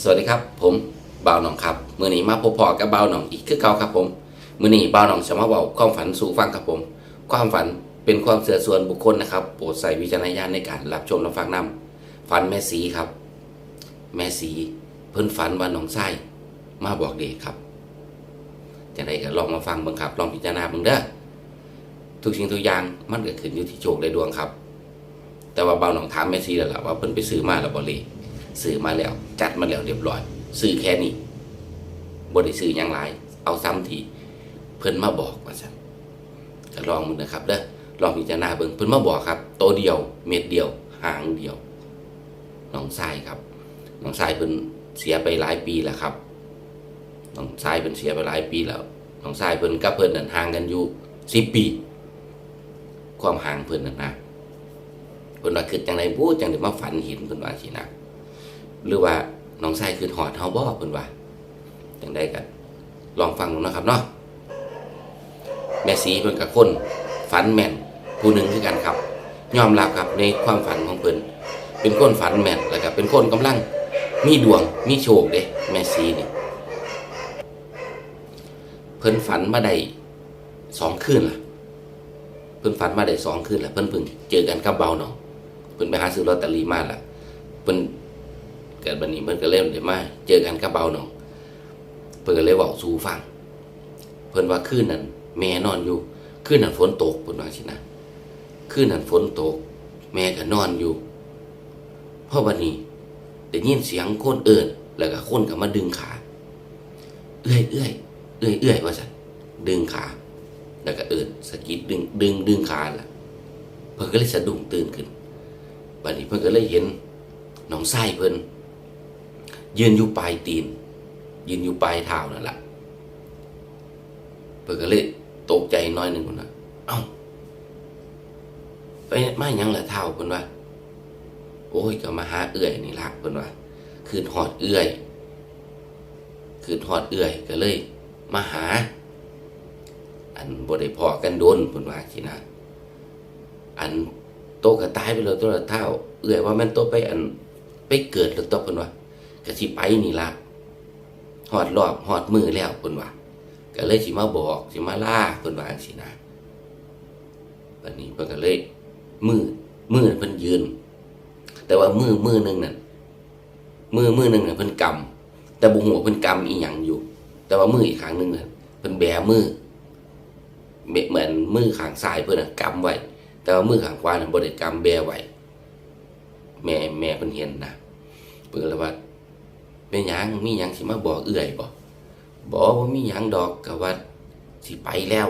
สวัสดีครับ ผมบ่าวหนองครับมื่อนี้มาพบพอกับบ่าวหนองอีกคือเก่าครับผมมื่อนี้บ่าวหนองจะมาบอกความฝันสู่ฟังครับผม ความฝันเป็นความเสื่อส่วนบุคคลนะครับโปรดใส่วิจารณญาณในการรับชมรับฟังนำฝันแม่สีครับ แม่สีเพิ่นฝันว่าหนองไส้มาบอกเด็กครับจะได้ก็ลองมาฟังเบิ่งครับลองพิจารณาเบิ่งเด้อทุกสิ่งทุกอย่างมันเกิดขึ้นอยู่ที่โชคและดวงครับ แต่ว่าบ่าวหนองถามแม่สีแล้วล่ะว่าเพิ่นไปซื้อมาแล้วบ่เลย ซื้อมาแล้ว จัดมาแล้วเรียบร้อยซื้อแค่นี้บริซื้อยังไรเอาซ้ำทีเพิ่นมาบอกว่าซั่นก็ลองมึงนะครับเด้อลองพิจารณาเบิ่งเพิ่นมาบอกครับโตเดียว เม็ดเดียว หางเดียวน้องทรายครับน้องทรายเพิ่นเสียไปหลายปีแล้วครับน้องทรายเพิ่นเสียไปหลายปีแล้วน้องทรายเพิ่นกับเพิ่นนั่นห่างกันอยู่สิบปี ความห่างเพิ่นนั่นนะเพิ่นว่าคือจังไดบู้จังได๋มาฝันเห็นเพิ่นว่าสินะ หรือว่าน้องชายคือหอดเฮาบ่เพิ่นว่าจังได้กันลองฟังดูนะครับเนาะแม่สีเพิ่นกับคนฝันแม่นผู้หนึ่งคือกันครับ ยอมรับครับในความฝันของเพิ่นเป็นคนฝันแม่นแล้วก็เป็นคนกำลัง มีดวงมีโชคเด้แม่สีนี่เพิ่นฝันมาได้สองคืนล่ะ เพิ่นฝันมาได้สองคืนล่ะเพิ่นเพิ่งเจอกันกับเบาเนาะเพิ่นไปหาซื้อลอตเตอรี่มาล่ะเพิ่น เกิดบันนี้เพิ่นก็เริ่มเดี๋ยวมาเจอกันกับเบาหนองเพิ่นก็เลยบอกสู่ฟังเพิ่นว่าคืนนั้นแม่นอนอยู่คืนนั้นฝนตกเพิ่นว่าสินะคืนนั้นฝนตก แม่ก็นอนอยู่เพราะบันนี้ได้ยินเสียงคนเอิ้นแล้วก็คนก็มาดึงขา เอื้อยเอื้อยเอื้อยเอื้อยว่าซั่นดึงขา แล้วก็เอิ้นสะกิดดึงดึงดึงขาล่ะ เพิ่นก็เลยสะดุ้งตื่นขึ้นบัดนี้เพิ่นก็เลยเห็นน้องไส้เพิ่น ยืนอยู่ปลายตีน ยืนอยู่ปลายเท้านั่นแหละเพิ่นก็เลยตกใจน้อยหนึ่งคนนะเอ้าไปไมาหยังเหละเท้าเพิ่นว่า โอ้ยก็มาหาเอื้อยนี่ละเพิ่นว่าคืนหอดเอื้อยคืนหอดเอื้อยก็เลย มาหา อันบ่ได้พอกันโดนเพิ่นว่าสินะอันโตก็ตายไปเลยตัวละเท่า เอื้อยว่าแมันโตไปอันไปเกิดแล้วตัวเพิ่นว่า ก็สิไปนี่ละหอดรอบหอดมือแล้วเพิ่นว่าก็เลยสิมาบอกสิมาล่าเพิ่นว่าจังซี่นะบัดนี้เพิ่นก็เลย มือมือเพิ่นยืน แต่ว่ามือมือหนึ่งนั่นมือมือหนึ่งน่ะเพิ่นกำแต่บ่ฮู้ว่าเพิ่นกำอีหยังอยู่ แต่ว่ามืออีกข้างหนึ่งน่ะเพิ่นแบมือเบเหมือนมือข้างซ้ายเพิ่นน่ะกำไว้ แต่ว่ามือข้างขวาน่ะบ่ได้กำแบไว้แม่แม่เพิ่นเห็นนะเพิ่นก็เลยว่า เป็นหยังมีหยังสิมาบอกเอื้อยบ่บอกว่ามีหยังดอกก็ว่าสิไปแล้ว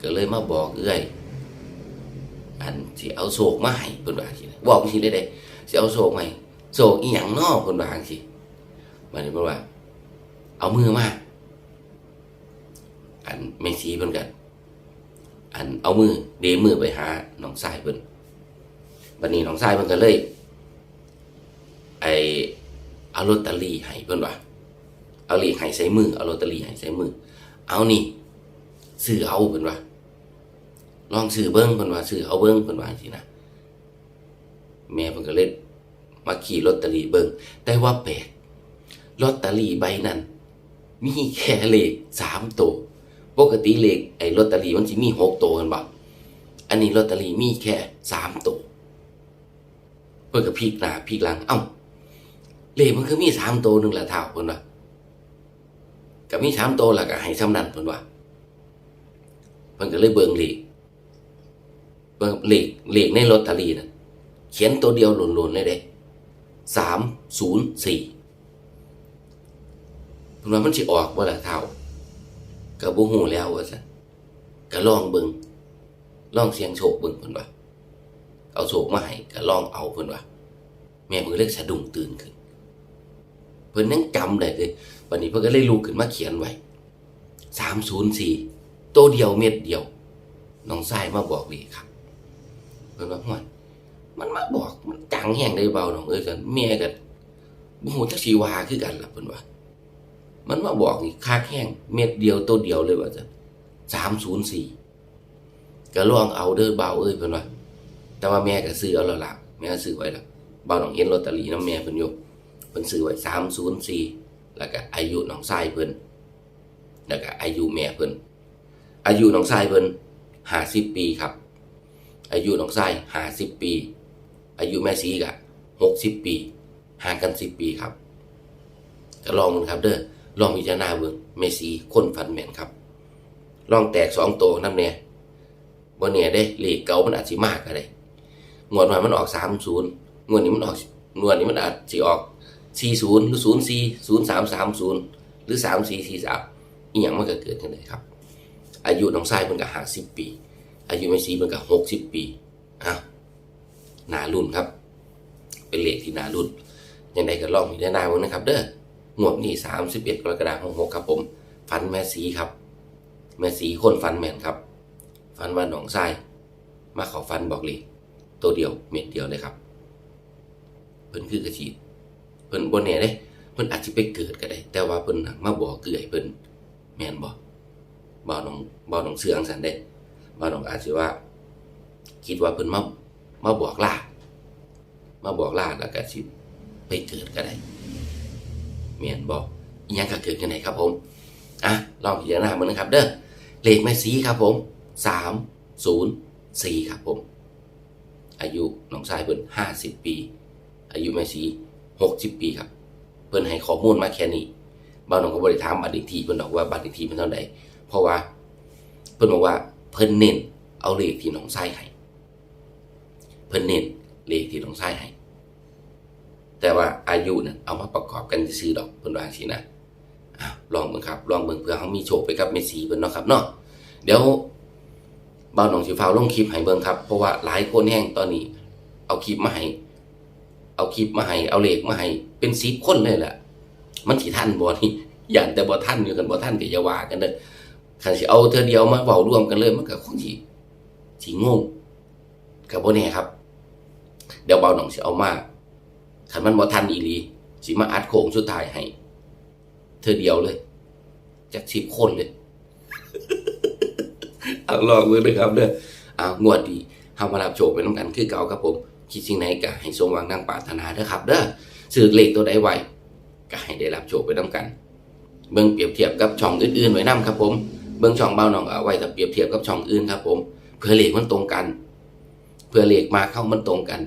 ก็เลยมาบอกเอื้อย อันสิเอาโศกมาให้เพิ่นว่าสิบอกสิได้เด้สิเอาโศกมาให้โศกอีหยังนอเพิ่นว่าจังซี่บัดนี้เพิ่นว่า เอามือมาอันแม่ชีเพิ่นก็อันเอามือเดมือไปหาน้องชายเพิ่นบัดนี้น้องชายเพิ่นก็เลยไอ เอาลอตเตอรี่ให้เพิ่นว่าเอาเลขให้ใส่มือเอาลอตเตอรี่ให้ใส่มือ เอานี่ซื้อเอาเพิ่นว่าลองซื้อเบิ้งเพิ่นว่าซื้อเอาเบิ้งเพิ่นว่าสินะแม่เพิ่นก็เลยมาขี่ลอตเตอรี่เบิ้งแต่ว่าแปลกลอตเตอรี่ใบนั้น มีแค่เลขสามตัวปกติเลขไอ้ลอตเตอรี่มันสิมีหกตัวกันบ่อันนี้ลอตเตอรี่มีแค่สามตัวเพิ่นก็พลิกหน้าพลิกหลัง เอ้า เลขมันคือมีสามตัวหนึ่งละเท่าเพิ่นว่าก็มีสามตัวล้วก็ให้ซ้ำนั้นเพิ่นว่าเพิ่นก็เลยเบิ่งเลขเบิ่งเลขเลขในลอตเตอรี่น่ะเขียนตัวเดียวหล่นๆเลยเด้สามศูนย์สี่เพิ่นว่ามันสิออกบ่ละเท่าก็บ่ฮู้แล้วว่าซั่นก็ลองเบิ่งลองเสียงโชคเบิ่งเพิ่นว่าเอาโชคมาให้ก็ลองเอาเพิ่นว่าแม่เพิ่นก็เลยสะดุ้งตื่นขึ้น เพิ่นยังจำได้เลยวันนี้เพิ่นก็เลยลุกขึ้นมาเขียนไว้สามศูนย์สี่ตัวเดียวเม็ดเดียวน้องชายมาบอกเลยครับเพิ่นว่าห่วยมันมาบอกมันจังแห้งได้เบาน้องเอ้ยกันแม่ก็บ่ฮู้จักสิว่าคือกันล่ะเพิ่นว่า มันมาบอกนี่คักแห้งเม็ดเดียวตัวเดียวเลยว่าซั่นสามศูนย์สี่ก็ลองเอาเด้อเบาเอ้ยเพิ่นว่าแต่ว่าแม่ก็ซื้อเอาแล้วล่ะแม่ก็ซื้อไว้แล้วเบาน้องเห็นลอตเตอรี่นำแม่เพิ่นอยู่ เพิ่นซื้อไว้สามศูนย์สี่แล้วก็อายุน้องชายเพิ่นแล้วก็อายุแม่เพิ่นอายุน้องชายเพิ่นห้าสิบปีครับ อายุน้องชายห้าสิบปี อายุแม่ซีก็หกสิบปีห่างกันสิบปีครับก็ลองมันครับเด้อลองพิจารณาเบิ่งเมซีคนฟันแมนครับ ลองแตกสองโตน้ำเนี่ยบ่เนี่ยเด้เลขเก่ามันอาจสิมากก็ได้งวดนั้นมันออกสามศูนย์งวดนี้มันออกงวดนี้มันอาจสิออก สี่ศูนย์หรือศูนย์สี่ศูนย์สามสามศูนย์หรือสามสี่สี่สามอีหยังมันก็เกิดขึ้นได้ครับ อายุน้องชายเพิ่นก็ห้าสิบปี อายุแม่ซีเพิ่นก็หกสิบปีอ้าวน่ารุ่นครับ เป็นเลขที่นารุ่นยังไงก็ลองมีได้นาเบิ่งนะครับ เด้องวดนี้สามสิบเอ็ดกรกฎาคมหกครับผมฟันแม่ซีครับ แม่สีคนฟันแม่นครับฟันว่าหนองทรายมาขาฟันบอกเลยตัวเดียวเม็ดเดียวเลยครับเพิ่นคือกระชีด เพิ่นบนเนี่ยเด้เพิ่นอาจจะไปเกิดก็ได้ แต่ว่าเพิ่นน่ะมาบอกเกื่อยเพิ่นแม่นบ่บ่าวหนองบ่าวหนองเสืองสันเด้บ่าวหนองอาจจะว่า คิดว่าเพิ่นมามาบอกลามาบอกลาแล้วก็สิไปเกิดก็ได้แม่นบ่อีหยังก็เกิดกันไหนครับผมอะลองพิจารณามันนะครับ เด้อเลขแม่สีครับผมสามศูนย์สี่ครับผม อายุน้องชายเพิ่นห้าสิบปี อายุแม่สี หกสิบปีครับ เพิ่นให้ข้อมูลมาแค่นี้บางน้องก็บริถามบัตรอีกทีเพิ่นบอกว่าบัตรอีกทีเป็นเท่าไหร่เพราะว่า เพิ่นบอกว่าเพิ่นเน้นเอาเลขที่น้องชายให้เพิ่นเน้นเลขที่น้องชายให้แต่ว่าอายุเนี่ยเอามาประกอบกันซื้อดอกเพิ่นว่าสินะอะลองเบิ่งครับ ลองเบิ่งเพื่อเขามีโชคไปกับเมสซี่เพิ่นเนาะครับเนาะเดี๋ยวบ่าวหนองสิฟ้าลงคลิปให้เบิ่งครับ เพราะว่าหลายคนแห้งตอนนี้ เอาคลิปมาให้ เอาคลิปมาให้เอาเลขมาให้เป็น10คนเลยแหละมันสิทันบ่นี่อย่านแต่บ่ทันอยู่กันบ่ทันก็อย่าว่ากันเด้อคันสิเอาเทื่อเดียวมาเว้ารวมกันเลยมันก็คงสิสิงงก็บ่แน่ครับ เดี๋ยวเบาหน่องสิเอามาคันมันบ่ทันอีหลีสิมาอัดโค้งสุดท้ายให้เธอเดียวเลยจากสิบคนเลยเอาลองดูนะครับเด้อเอางวดดีเฮามารับโชคไปน้ำกันคือเก่าครับผม คิดสิ่งไหนก็ให้สมหวังดังปรารถนาเด้อครับเด้อสื่อเลขตัวใดไว้ก็ให้ได้รับโชคไปน้ำกัน เบิ่งเปรียบเทียบกับช่องอื่นๆไว้นํครับผมเบิ่งช่องเบาหน่องเอาไว้ถ้าเปรียบเทียบกับช่องอื่นครับผมเพื่อเลขมันตรงกัน เพื่อเลขมาเข้ามันตรงกัน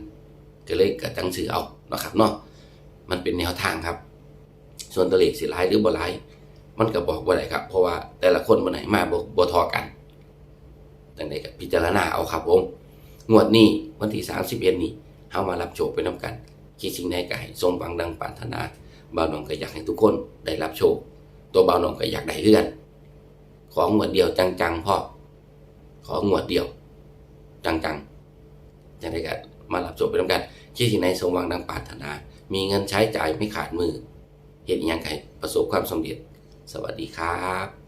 ก็เลยกระจังสื่อเอานะครับเนาะมันเป็นแนวทางครับ ส่วนตัวเลขสิร้ายหรือบ่ร้าย มันก็บอกว่าไรครับ เพราะว่าแต่ละคนบ่ไหนมาบ่บ่ทอกันดังนั้นก็พิจารณาเอาครับผม งวดนี้วันที่ 31 นี้เฮามารับโชคไปนํกัน คิดสิ่งใดก็ให้สมหวังดังปรารถนาบ่าวน้องก็อยากให้ทุกคนได้รับโชค ตัวบ่าวน้องก็อยากได้เฮือน ของงวดเดียวจังๆพ่อของวดเดียว จังๆจังไดก็มารับโชคไปนํกัน คิดสิ่งใดสมหวังดังปรารถนา มีเงินใช้จ่ายไม่ขาดมือเห็นอย่างไรประสบความสำเร็จ สวัสดีครับ